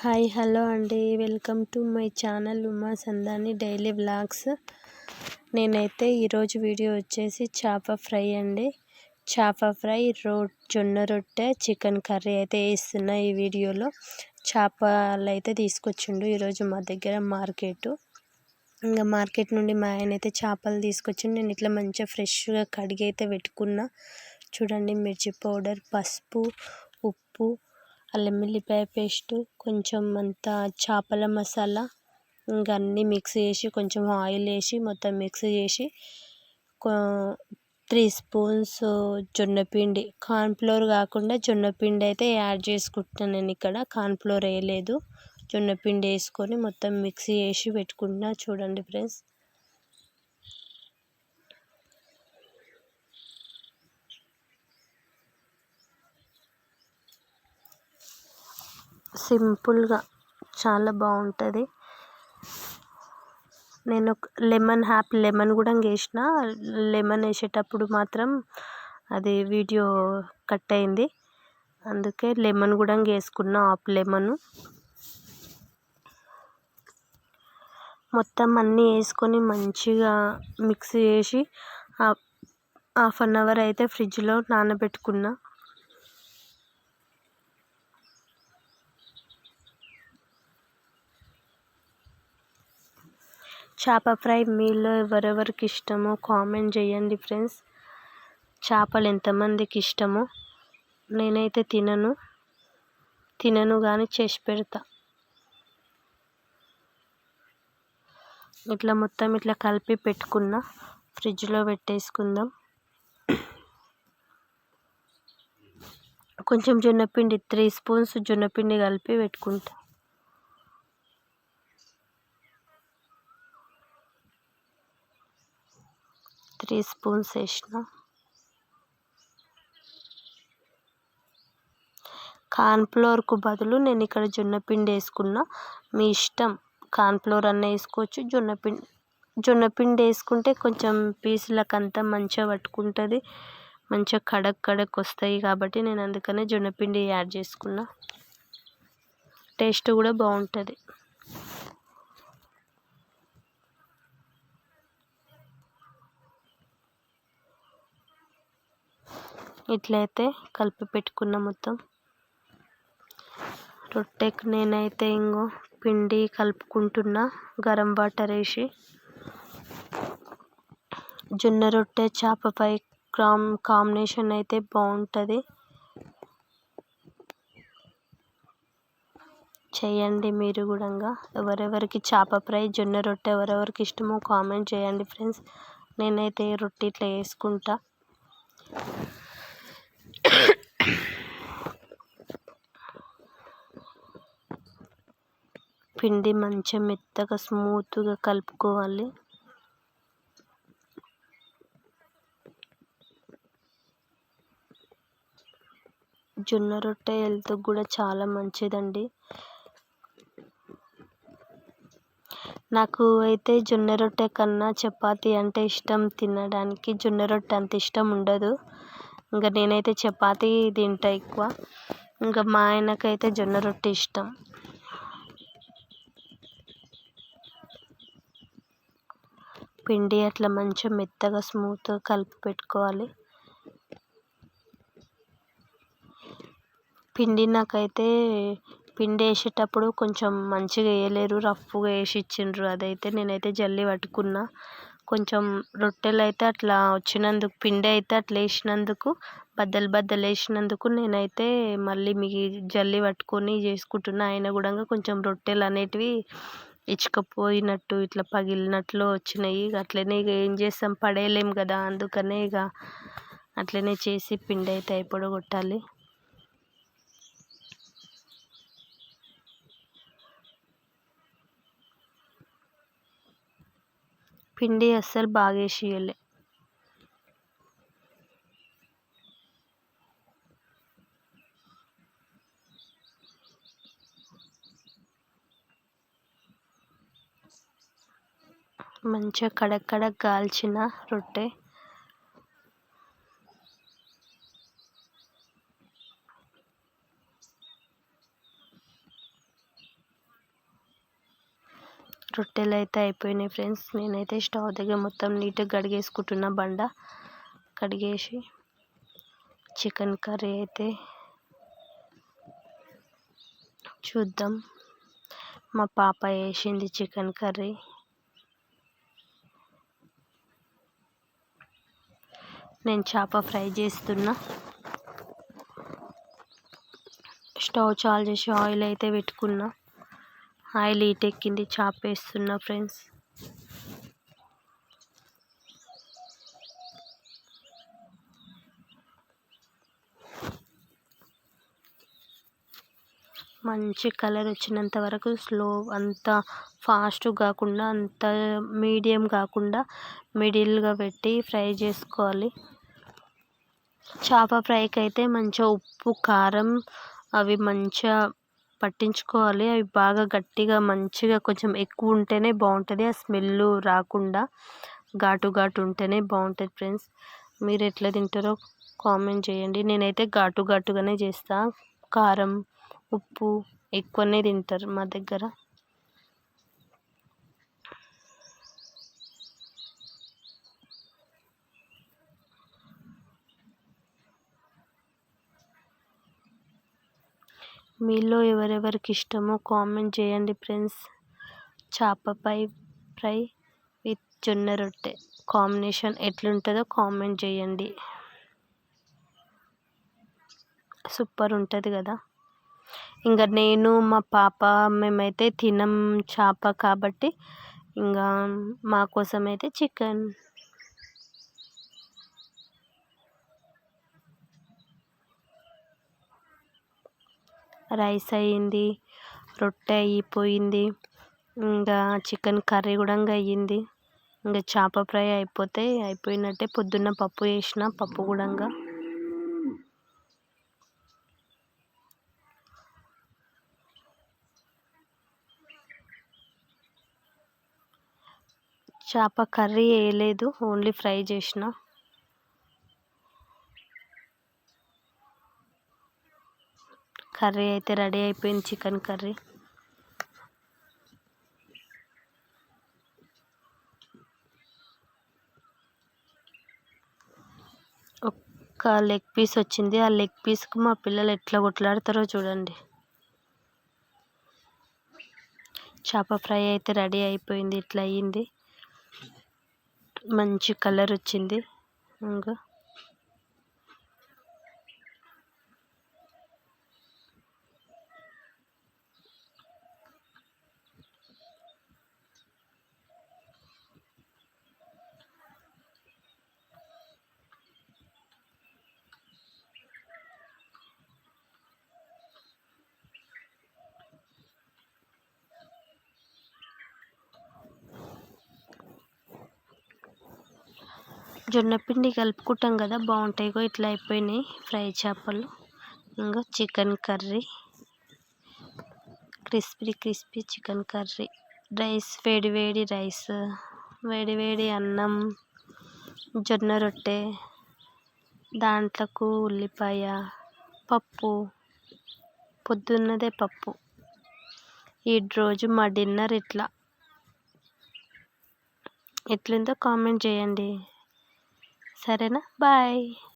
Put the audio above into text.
Hi hello అండి. Welcome to my channel Uma Sandani daily blogs నేనైతే ఈరోజు video వచ్చేసి చేప ఫ్రై అండి. చేప ఫ్రై రో జొన్న రొట్టె చికెన్ కర్రీ అయితే వేస్తున్నా ఈ వీడియోలో. చేపలు అయితే తీసుకొచ్చిండు ఈరోజు మా దగ్గర మార్కెట్. ఇంకా మార్కెట్ నుండి మా ఆయన అయితే చేపలు తీసుకొచ్చిండు. నేను ఇట్లా మంచిగా ఫ్రెష్గా కడిగి అయితే పెట్టుకున్నా. చూడండి మిర్చి పౌడర్ పసుపు ఉప్పు అల్లం వెల్లిపాయ పేస్టు కొంచెం అంతా చేపల మసాలా ఇంకా అన్నీ మిక్స్ చేసి కొంచెం ఆయిల్ వేసి మొత్తం మిక్స్ చేసి త్రీ స్పూన్స్ జొన్నపిండి కార్న్ఫ్లోర్ కాకుండా జొన్నపిండి అయితే యాడ్ చేసుకుంటున్నాను నేను ఇక్కడ. కార్న్ఫ్లోర్ వేయలేదు. జొన్నపిండి వేసుకొని మొత్తం మిక్స్ చేసి పెట్టుకుంటున్నా. చూడండి ఫ్రెండ్స్ సింపుల్గా చాలా బాగుంటుంది. నేను లెమన్ హ్యాప్ లెమన్ కూడా వేసిన లెమన్ వేసేటప్పుడు మాత్రం అది వీడియో కట్ అయింది. అందుకే లెమన్ కూడా వేసుకున్న హాఫ్ లెమన్. మొత్తం అన్నీ వేసుకొని మంచిగా మిక్స్ చేసి హాఫ్ అన్ అవర్ అయితే ఫ్రిడ్జ్లో నానబెట్టుకున్నా. చేప ఫ్రై మీలో ఎవరెవరికి ఇష్టమో కామెంట్ చేయండి ఫ్రెండ్స్. చేపలు ఎంతమందికి ఇష్టమో నేనైతే తినను. తినను కానీ చేసి పెడతా. ఇట్లా మొత్తం ఇట్లా కలిపి పెట్టుకున్న ఫ్రిడ్జ్లో పెట్టేసుకుందాం. కొంచెం జొన్నపిండి త్రీ స్పూన్స్ జొన్నపిండి కలిపి పెట్టుకుంటా. త్రీ స్పూన్స్ వేసిన. కార్న్ఫ్లోర్కు బదులు నేను ఇక్కడ జొన్నపిండి వేసుకున్న. మీ ఇష్టం. కార్న్ఫ్లోర్ అన్న వేసుకోవచ్చు. జొన్నపిండి జొన్నపిండి వేసుకుంటే కొంచెం పీసులకు అంతా మంచిగా పట్టుకుంటుంది. మంచిగా కడక్ కడక్ వస్తాయి కాబట్టి నేను అందుకనే జొన్నపిండి యాడ్ చేసుకున్నా. టేస్ట్ కూడా బాగుంటుంది. ఇట్లయితే కలిపి పెట్టుకున్న మొత్తం. రొట్టెకి నేనైతే ఇంకో పిండి కలుపుకుంటున్నా గరం వాటర్ వేసి. జొన్న రొట్టె చేపపై కామ్ కాంబినేషన్ అయితే బాగుంటుంది చేయండి మీరు కూడా ఎవరెవరికి చేప ఫ్రై జొన్న రొట్టె ఎవరెవరికి ఇష్టమో కామెంట్ చేయండి ఫ్రెండ్స్. నేనైతే రొట్టె ఇట్లా వేసుకుంటా. పిండి మంచిగా మెత్తగా స్మూత్గా కలుపుకోవాలి. జొన్న రొట్టె హెల్త్ కూడా చాలా మంచిదండి. నాకు అయితే జొన్న రొట్టె కన్నా చపాతి అంటే ఇష్టం తినడానికి జొన్న రొట్టె అంత ఇష్టం ఉండదు. ఇంకా నేనైతే చపాతీ తింటా ఎక్కువ. ఇంకా మా ఆయనకైతే జొన్న రొట్టె ఇష్టం. పిండి అట్లా మంచిగా మెత్తగా స్మూత్గా కలిపి పెట్టుకోవాలి. పిండి నాకైతే పిండి వేసేటప్పుడు కొంచెం మంచిగా వేయలేరు రఫ్గా వేసి ఇచ్చిండ్రు. అదైతే నేనైతే జల్లి పట్టుకున్నా. కొంచెం రొట్టెలు అయితే అట్లా వచ్చినందుకు పిండి అయితే అట్లా వేసినందుకు బద్దలు బద్దలు వేసినందుకు నేనైతే మళ్ళీ మీ జల్లి పట్టుకొని చేసుకుంటున్నా. అయినా కూడా కొంచెం రొట్టెలు అనేటివి ఇచ్చుకపోయినట్టు ఇట్లా పగిలినట్లు వచ్చినాయి. అట్లనే ఇక ఏం చేస్తాం? పడేయలేం కదా? అందుకనే ఇక అట్లనే చేసి పిండి అయితే అయిపోగొట్టాలి పిండి అస్సలు బాగా మంచిగా కడక్ కడక్ కాల్చిన రొట్టె. రొట్టెలు అయితే అయిపోయినాయి ఫ్రెండ్స్. నేనైతే స్టవ్ దగ్గర మొత్తం నీట్గా కడిగేసుకుంటున్నా బండ. కడిగేసి చికెన్ కర్రీ అయితే చూద్దాం. మా పాప వేసింది చికెన్ కర్రీ. నేను చేప ఫ్రై చేస్తున్నా. స్టవ్ చాలు చేసి ఆయిల్ అయితే పెట్టుకున్నా. ఆయిల్ హీట్ ఎక్కింది చేప వేస్తున్నా ఫ్రెండ్స్. మంచి కలర్ వచ్చినంత వరకు స్లో అంత ఫాస్ట్ కాకుండా అంత మీడియం కాకుండా మిడిల్గా పెట్టి ఫ్రై చేసుకోవాలి. చేప ఫ్రైకి అయితే మంచిగా ఉప్పు కారం అవి మంచిగా పట్టించుకోవాలి. అవి బాగా గట్టిగా మంచిగా కొంచెం ఎక్కువ ఉంటేనే బాగుంటుంది. ఆ స్మెల్ రాకుండా ఘాటు ఘాటు ఉంటేనే బాగుంటుంది ఫ్రెండ్స్. మీరు ఎట్లా తింటారో కామెంట్ చేయండి. నేనైతే ఘాటు ఘాటుగానే చేస్తాను కారం ఉప్పు ఎక్కువనే తింటారు మా దగ్గర. మీలో ఎవరెవరికి ఇష్టమో కామెంట్ చేయండి ఫ్రెండ్స్. చేపపై ఫ్రై విత్ జొన్న రొట్టె కాంబినేషన్ ఎట్లుంటుందో కామెంట్ చేయండి. సూపర్ ఉంటుంది కదా. ఇంకా నేను మా పాప మేమైతే తినం చేప కాబట్టి ఇంకా మా కోసం అయితే చికెన్. రైస్ అయ్యింది రొట్టె అయిపోయింది ఇంకా చికెన్ కర్రీ కూడా అయ్యింది. ఇంకా చేప ఫ్రై అయిపోతే అయిపోయినట్టే పొద్దున్న పప్పు చేసిన పప్పు కూడా చేప కర్రీ వేయలేదు ఓన్లీ ఫ్రై చేసిన. కర్రీ అయితే రెడీ అయిపోయింది చికెన్ కర్రీ. ఒక్క లెగ్ పీస్ వచ్చింది. ఆ లెగ్ పీస్కి మా పిల్లలు ఎట్లా కొట్లాడతారో చూడండి. చేప ఫ్రై అయితే రెడీ అయిపోయింది ఇట్లా అయ్యింది మంచి కలర్ వచ్చింది. ఇంకా జొన్నపిండి కలుపుకుంటాం కదా బాగుంటాయి ఇట్లా అయిపోయినాయి ఫ్రై చేపలు. ఇంకా chicken curry crispy crispy chicken curry. Rice వేడి వేడి రైస్ వేడి వేడి అన్నం జొన్న రొట్టె దాంట్లకు ఉల్లిపాయ పప్పు పొద్దున్నదే పప్పు. ఈ రోజు మా డిన్నర్ ఇట్లా. ఎట్లుందో కామెంట్ చేయండి. సరేనా? బాయ్.